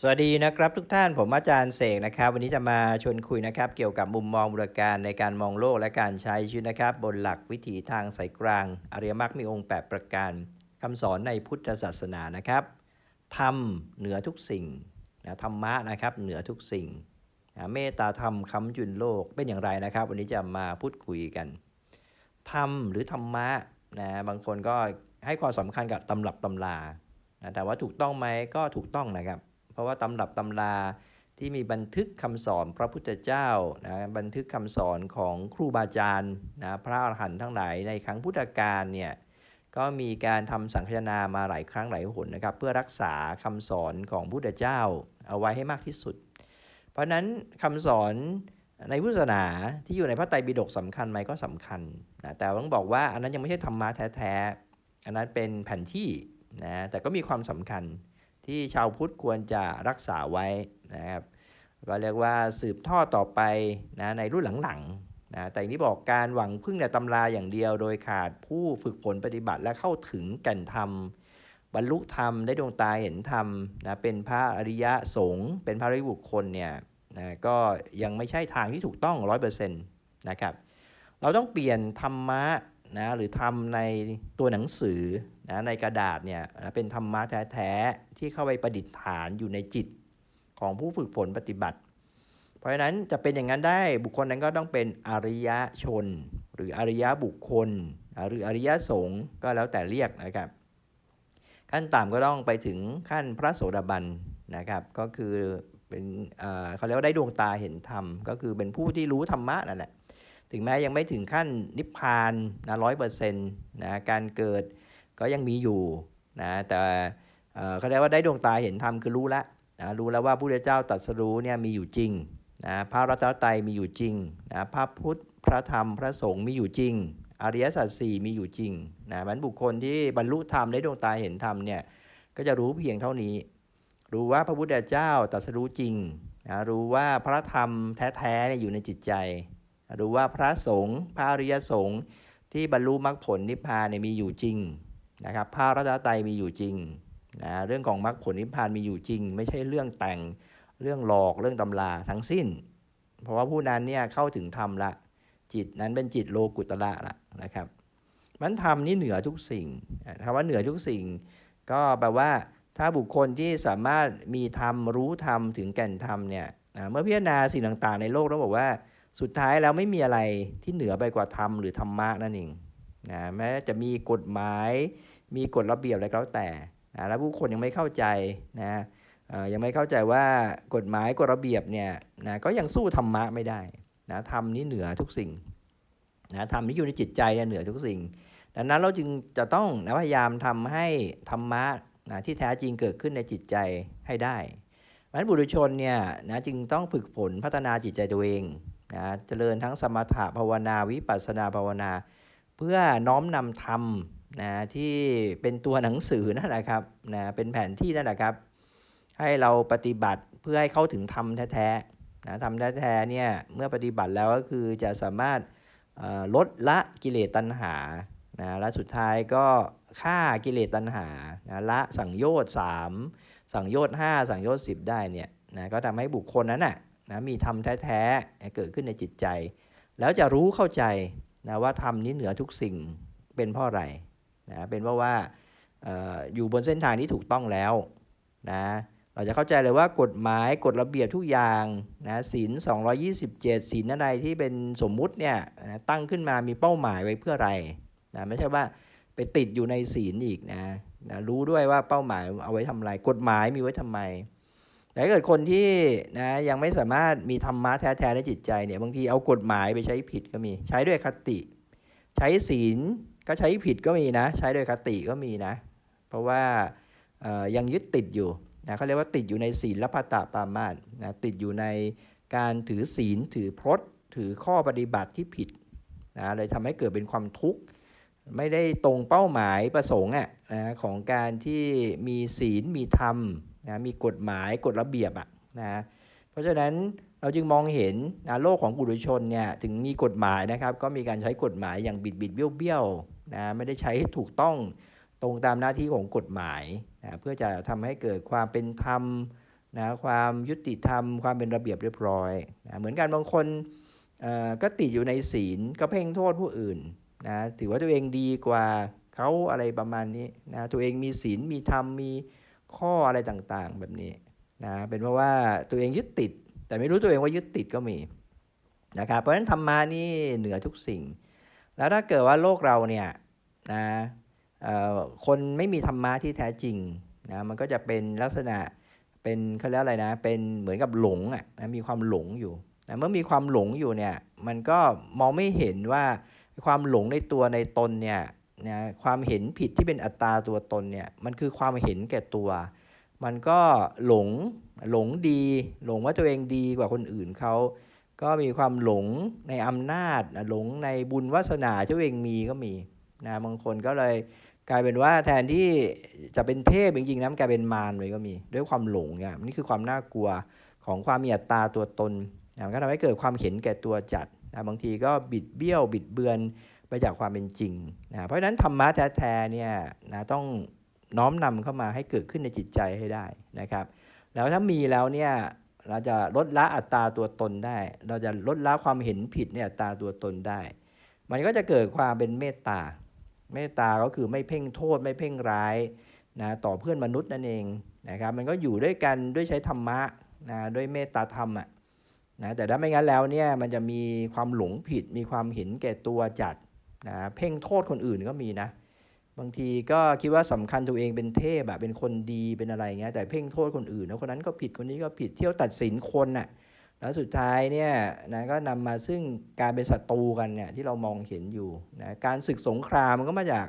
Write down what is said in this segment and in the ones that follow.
สวัสดีนะครับทุกท่านผมอาจารย์เสกนะครับ วันนี้จะมาชวนคุยนะครับ เกี่ยวกับมุมมองบูรการในการมองโลกและการใช้ชีวิตนะครับ บนหลักวิถีทางสายกลาง อริยมรรคมีองค์ 8 ประการคำสอนในพุทธศาสนานะครับธรรมเหนือทุกสิ่งนะธรรมะนะครับเหนือทุกสิ่งนะเมตตาธรรมค้ำจุนโลกเป็นอย่างไรนะครับ วันนี้จะมาพูดคุยกันธรรมหรือธรรมะนะบางคนก็ให้ความสำคัญกับตำรับตำรานะแต่ว่าถูกต้องไหมก็ถูกต้องนะครับ เพราะว่าตำรับตำราที่มีบันทึกคำสอนพระพุทธเจ้านะบันทึกคำสอนของครูบาอาจารย์นะพระอรหันต์ทั้งหลายในครั้งพุทธกาลเนี่ยก็มีการทำสังคายนามาหลายครั้งหลายหนนะครับ เพื่อรักษาคำสอนของพุทธเจ้าเอาไว้ให้มากที่สุด เพราะฉะนั้นคำสอนในพุทธศาสนาที่อยู่ในพระไตรปิฎกสำคัญไหมก็สำคัญนะแต่ต้องบอกว่าอันนั้นยังไม่ใช่ธรรมะแท้ๆอันนั้นเป็นแผนที่นะแต่ก็มีความสำคัญ ที่ชาวพุทธควรจะรักษาไว้นะครับก็เรียกว่าสืบทอดต่อไปนะในรุ่นหลังๆนะแต่อย่างที่บอกการหวังพึ่งแต่ตำราอย่างเดียว โดยขาดผู้ฝึกฝนปฏิบัติและเข้าถึงแก่นธรรม บรรลุธรรมได้ดวงตาเห็นธรรมนะเป็นพระอริยะสงฆ์เป็นพระริบุคคลเนี่ยนะก็ยังไม่ใช่ทางที่ถูกต้อง 100%นะครับเราต้องเปลี่ยนธรรมะ นะหรือทำในตัวหนังสือนะในกระดาษเนี่ยนะเป็นธรรมะแท้ๆที่เข้าไปประดิษฐานอยู่ในจิตของผู้ฝึกฝนปฏิบัติ เพราะฉะนั้นจะเป็นอย่างนั้นได้บุคคลนั้นก็ต้องเป็นอริยชน หรืออริยบุคคล หรืออริยสงฆ์ก็แล้วแต่เรียกนะครับ ขั้นต่ำก็ต้องไปถึงขั้นพระโสดาบันนะครับ ก็คือเป็นเอ่อเขาเรียกว่าได้ดวงตาเห็นธรรม ก็คือเป็นผู้ที่รู้ธรรมะนั่นแหละ ถึงแม้ยังไม่ถึงขั้นนิพพานนะร้อยเปอร์เซ็นต์นะการเกิดก็ยังมีอยู่นะแต่เขาเรียกว่าได้ดวงตาเห็นธรรมคือรู้แล้วนะรู้แล้วว่าพระพุทธเจ้าตรัสรู้เนี่ยมีอยู่จริงนะพระรัตนตรัยมีอยู่จริงนะพระพุทธพระธรรมพระสงฆ์มีอยู่จริง อริยสัจสี่มีอยู่จริงนะมันบุคคลที่บรรลุธรรมได้ดวงตาเห็นธรรมเนี่ยก็จะรู้เพียงเท่านี้ รู้ว่าพระพุทธเจ้าตรัสรู้จริงนะรู้ว่าพระธรรมแท้ๆเนี่ยอยู่ในจิตใจ รู้ว่าพระสงฆ์พระอริยสงฆ์ที่บรรลุมรรคผลนิพพานเนี่ยมีอยู่จริงนะครับพระรัตนตรัยมีอยู่จริงนะเรื่องของมรรคผลนิพพานมีอยู่จริง ไม่ใช่เรื่องแต่งเรื่องหลอกเรื่องตำราทั้งสิ้น เพราะว่าผู้นั้นเนี่ยเข้าถึงธรรมละ จิตนั้นเป็นจิตโลกุตละละนะครับมันธรรมนี่เหนือทุกสิ่งคำว่าเหนือทุกสิ่ง ก็แปลว่าถ้าบุคคลที่สามารถมีธรรมรู้ธรรมถึงแก่นธรรมเนี่ยนะเมื่อพิจารณาสิ่งต่างๆ ในโลกต้องบอกว่า สุดท้ายแล้วไม่มีอะไรที่เหนือไปกว่าธรรมหรือธรรมะนั่นเองนะแม้จะมีกฎหมายมีกฎระเบียบอะไรก็แล้วแต่นะแล้วผู้คนยังไม่เข้าใจนะเอ่อยังไม่เข้าใจว่ากฎหมายกฎระเบียบเนี่ยนะก็ยังสู้ธรรมะไม่ได้นะธรรมนี้เหนือทุกสิ่งนะธรรมที่อยู่ในจิตใจเนี่ยเหนือทุกสิ่ง ดังนั้นเราจึงจะต้องนะพยายามทำให้ธรรมะนะที่แท้จริงเกิดขึ้นในจิตใจให้ได้เพราะฉะนั้นบุรุชนเนี่ยนะจึงต้องฝึกฝนพัฒนาจิตใจตัวเอง นะเจริญทั้งสมถะภาวนาวิปัสสนาภาวนา เพื่อน้อมนำธรรมนะที่เป็นตัวหนังสือนั่นแหละครับนะเป็นแผนที่นั่นแหละครับ ให้เราปฏิบัติเพื่อให้เข้าถึงธรรมแท้ๆนะธรรมแท้ๆเนี่ยเมื่อปฏิบัติแล้วก็คือจะสามารถลดละกิเลสตัณหานะและสุดท้ายก็ฆ่ากิเลสตัณหานะละสังโยชน์สามสังโยชน์ห้าสังโยชน์สิบได้เนี่ยนะก็ทำให้บุคคลนั้นน่ะ นะมีธรรมแท้ๆเกิดขึ้นในจิตใจ แล้วจะรู้เข้าใจนะว่าธรรมนี้เหนือทุกสิ่งเป็นเพราะอะไรนะเป็นเพราะว่าอออยู่บนเส้นทางที่ถูกต้องแล้วนะเราจะเข้าใจเลยว่ากฎหมายกฎระเบียบทุกอย่างนะศีล227ศีลอะไรที่เป็นสมมุติเนี่ยนะตั้งขึ้นมามีเป้าหมายไว้เพื่ออะไรนะไม่ใช่ว่าไปติดอยู่ในศีลอีกนะนะรู้ด้วยว่าเป้าหมายเอาไว้ทำอะไร กฎหมายมีไว้ทำไม แต่ถ้าเกิดคนที่นะยังไม่สามารถมีธรรมะแท้ๆในจิตใจเนี่ยบางทีเอากฎหมายไปใช้ผิดก็มี ใช้ด้วยคติ ใช้ศีลก็ใช้ผิดก็มีนะ ใช้ด้วยคติก็มีนะ เพราะว่ายังยึดติดอยู่นะเขาเรียกว่าติดอยู่ในศีลและพัตตาปามาสนะติดอยู่ในการถือศีลถือพรตถือข้อปฏิบัติที่ผิดนะเลยทำให้เกิดเป็นความทุกข์ไม่ได้ตรงเป้าหมายประสงค์อะนะของการที่มีศีลมีธรรม นะมีกฎหมายกฎระเบียบอะนะเพราะฉะนั้นเราจึงมองเห็นนะโลกของบุรุชนเนี่ยถึงมีกฎหมายนะครับ ก็มีการใช้กฎหมายอย่างบิดบิดเบี้ยวเบี้ยวๆนะไม่ได้ใช้ถูกต้องตรงตามหน้าที่ของกฎหมายนะเพื่อจะทำให้เกิดความเป็นธรรมนะความยุติธรรม ความเป็นระเบียบเรียบร้อยนะเหมือนกันบางคนก็ติดอยู่ในศีลก็เพ่งโทษผู้อื่นนะถือว่าตัวเองดีกว่าเขาอะไรประมาณนี้นะตัวเองมีศีลมีธรรมมี ข้ออะไรต่างๆ แบบนี้นะเป็นเพราะว่าตัวเองยึดติด แต่ไม่รู้ตัวเองว่ายึดติดก็มีนะครับเพราะฉะนั้นธรรมานี่เหนือทุกสิ่ง แล้วถ้าเกิดว่าโลกเราเนี่ยนะเอ่อคนไม่มีธรรมะที่แท้จริงนะมันก็จะเป็นลักษณะเป็นเขาเรียกอะไรนะ เป็นเหมือนกับหลงอะนะมีความหลงอยู่นะเมื่อมีความหลงอยู่เนี่ยมันก็มองไม่เห็นว่าความหลงในตัวในตนเนี่ย นะความเห็นผิดที่เป็นอัตตาตัวตนเนี่ยมันคือความเห็นแก่ตัว มันก็หลงหลงดี หลงว่าตัวเองดีกว่าคนอื่นเขาก็มีความหลงในอำนาจหลงในบุญวาสนาที่ตัวเองมีก็มีนะบางคนก็เลยกลายเป็นว่าแทนที่จะเป็นเทพจริงๆนะมันกลายเป็นมารไปก็มี ด้วยความหลงเนี่ยนี่คือความน่ากลัวของความมีอัตตาตัวตนนะมันก็ทำให้เกิดความเห็นแก่ตัวจัดนะบางทีก็บิดเบี้ยวบิดเบือน ไปจากความเป็นจริงนะเพราะฉะนั้นธรรมะแท้ๆเนี่ยนะต้องน้อมนำเข้ามาให้เกิดขึ้นในจิตใจให้ได้นะครับ แล้วถ้ามีแล้วเนี่ยเราจะลดละอัตราตัวตนได้ เราจะลดละความเห็นผิดในอัตราตัวตนได้ มันก็จะเกิดความเป็นเมตตา เมตตาก็คือไม่เพ่งโทษไม่เพ่งร้ายนะต่อเพื่อนมนุษย์นั่นเองนะครับ มันก็อยู่ด้วยกันด้วยใช้ธรรมะนะด้วยเมตตาธรรมอะนะแต่ถ้าไม่งั้นแล้วเนี่ยมันจะมีความหลงผิดมีความเห็นแก่ตัวจัด นะเพ่งโทษคนอื่นก็มีนะบางทีก็คิดว่าสำคัญตัวเองเป็นเทพอะเป็นคนดีเป็นอะไรเงี้ยแต่เพ่งโทษคนอื่นแล้วคนนั้นก็ผิดคนนี้ก็ผิดเที่ยวตัดสินคนน่ะแล้วสุดท้ายเนี่ยนะก็นำมาซึ่งการเป็นศัตรูกันเนี่ยที่เรามองเห็นอยู่นะการศึกสงครามมันก็มาจาก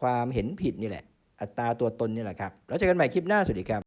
ความเห็นผิดนี่แหละ อัตราตัวตนนี่แหละครับ แล้วเจอกันใหม่คลิปหน้าสวัสดีครับ